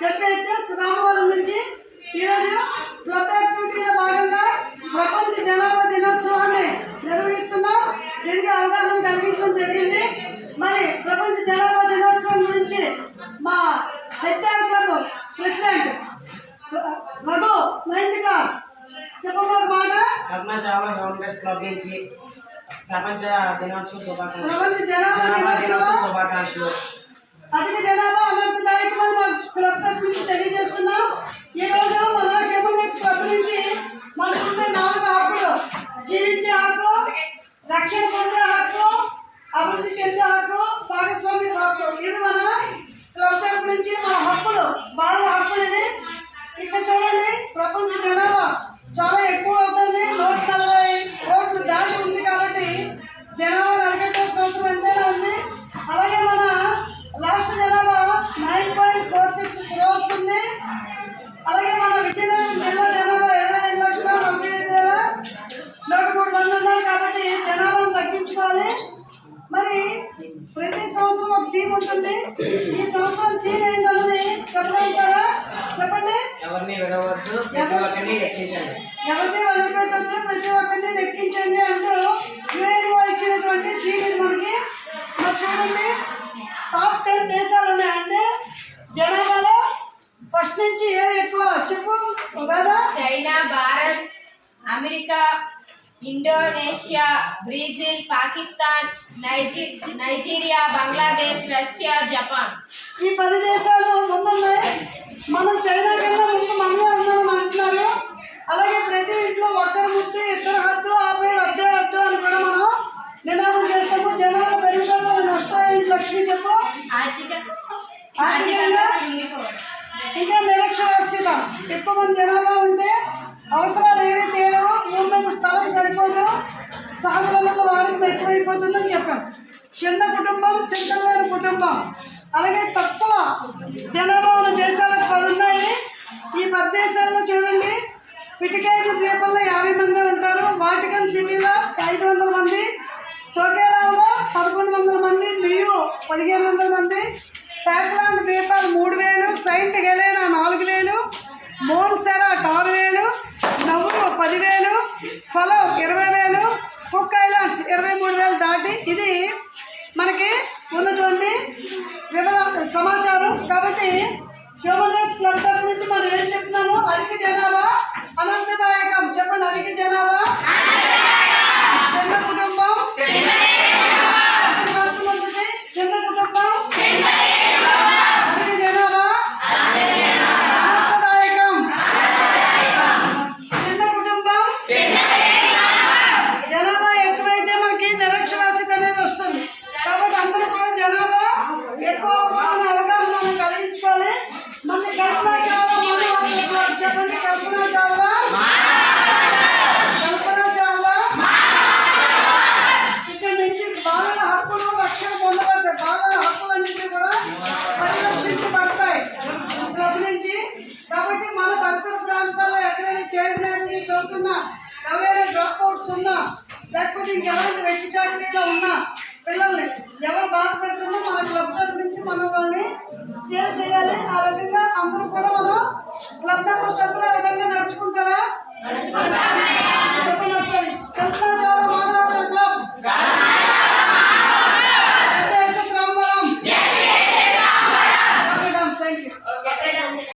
ZPHS Ramavaram నుంచి ఈరోజు club యాక్టివిటీలో భాగంగా ప్రపంచ జనాభా దినోత్సవాన్ని నిర్వహిస్తున్నాం. దీనికి అవగాహన కలిగించడం జరిగింది. మరి ప్రపంచ జనాభా దినోత్సవం గురించి మా HR club president Raghu ninth class చెప్పబోయే మాట? ప్రపంచ హ్యూమన్ రైట్స్ క్లబ్ నుంచి ప్రపంచ దినోత్సవ శుభాకాంక్షలు. ప్రపంచ జనాభా దినోత్సవం శుభాకాంక్షలు. అధిక జనాభా అభివృద్ధి చెందే హక్కు భాగస్వామి హక్కు ఇవి మన క్లబ్ తరపు నుంచి మన హక్కులు బాల హక్కులు ఇవి ఇక్కడ చూడండి ప్రపంచ జనాభా చాలా ఎక్కువ అవుతుంది. నూట నలభై కోట్లు దాటి ఉంది కాబట్టి జనాభా అరగట్ట సంవత్సరం ఎంతైనా ఉంది. అలాగే మన రాష్ట్ర జనాభా nine point four six crores ఉంది. అలాగే లెక్కించండి ఎవరిని వదిలిపెట్టొద్దు ప్రతి ఒక్కరిని లెక్కించండి అంటూ యుఎన్ఓ ఇచ్చినటువంటి ఇది మనకి మరి చూడండి టాప్ టెన్ దేశాలు ఉన్నాయంటే జనాభాలో ఫస్ట్ నుంచి ఏది ఎక్కువ చెప్పు కదా? China Bharat America Indonesia Brazil Pakistan నైజీ Nigeria Bangladesh Russia Japan. ఈ పది దేశాలు ముందున్నాయి. మనం చైనా ఇంకా నిరక్షరాస్యత. ఎక్కువ మంది జనాభా ఉంటే అవసరాలు ఏవి తీరవు భూమి మీద స్థలం సరిపోదు సహజ వనరుల వాడకం ఎక్కువైపోతుందని చెప్పాం చిన్న కుటుంబం చింతలేని కుటుంబం. అలాగే తక్కువ జనాభా ఉన్న దేశాలకు పది ఉన్నాయి. ఈ పది దేశాల్లో చూడండి పిటికేరు ద్వీపంలో యాభై మంది ఉంటారు. వాటికన్ సిటీలో ఐదు వందల మంది టోకేలాలో పదకొండు వందల మంది నియు పదిహేను వందల మంది ఫ్యాక్లాండ్ ద్వీపాలు మూడు వేలు సైంట్ హెలెనా నాలుగు వేలు మోన్సెరాట్ ఆరు వేలు నవ్వు పదివేలు ఫలో ఇరవై వేలు కుక్ ఐలాండ్స్ ఇరవై మూడు వేలు దాటి ఇది మనకి ఉన్నటువంటి వివర సమాచారం కాబట్టి హ్యూమన్ రైట్స్ క్లబ్ తరఫు నుంచి మనం ఏం చెప్తున్నాము అధిక జనాభా అనంతదాయకం చెప్పండి అధిక జనాభా చిన్న కుటుంబం ఎంత కష్టం ఉంటుంది? చిన్న కుటుంబం అధిక జనాభా అనంతదాయకం చిన్న కుటుంబం జనాభా ఎక్కువైతే మనకి నిరక్షరాస్యత అనేది వస్తుంది కాబట్టి అందరూ కూడా జనాభా ఎక్కువ అవగాహన అవగాహన మనం కలిగించుకోవాలి మన కల్పన చావ్లా మనం చెప్పండి కల్పన చావ్లా కల్పన చావ్లా ఇక్కడ నుంచి బాలల హక్కులు రక్షణ పొందబడతాయి బాలల హక్కులన్నింటినీ కూడా పరిరక్షించబడతాయి క్లబ్ నుంచి కాబట్టి మన పరిసర ప్రాంతాల్లో ఎక్కడైనా చైల్డ్ ఉన్నా ఎవరైనా డ్రాప్ అవుట్స్ ఉన్నా లేకపోతే ఇంకెలాంటి వ్యక్తి చాకరీలో ఉన్నా పిల్లల్ని ఎవరు బాధపడుతున్నా మన క్లబ్ తరఫు నుంచి మనం వాళ్ళని సేవ్ చేయాలి. ఆ రకంగా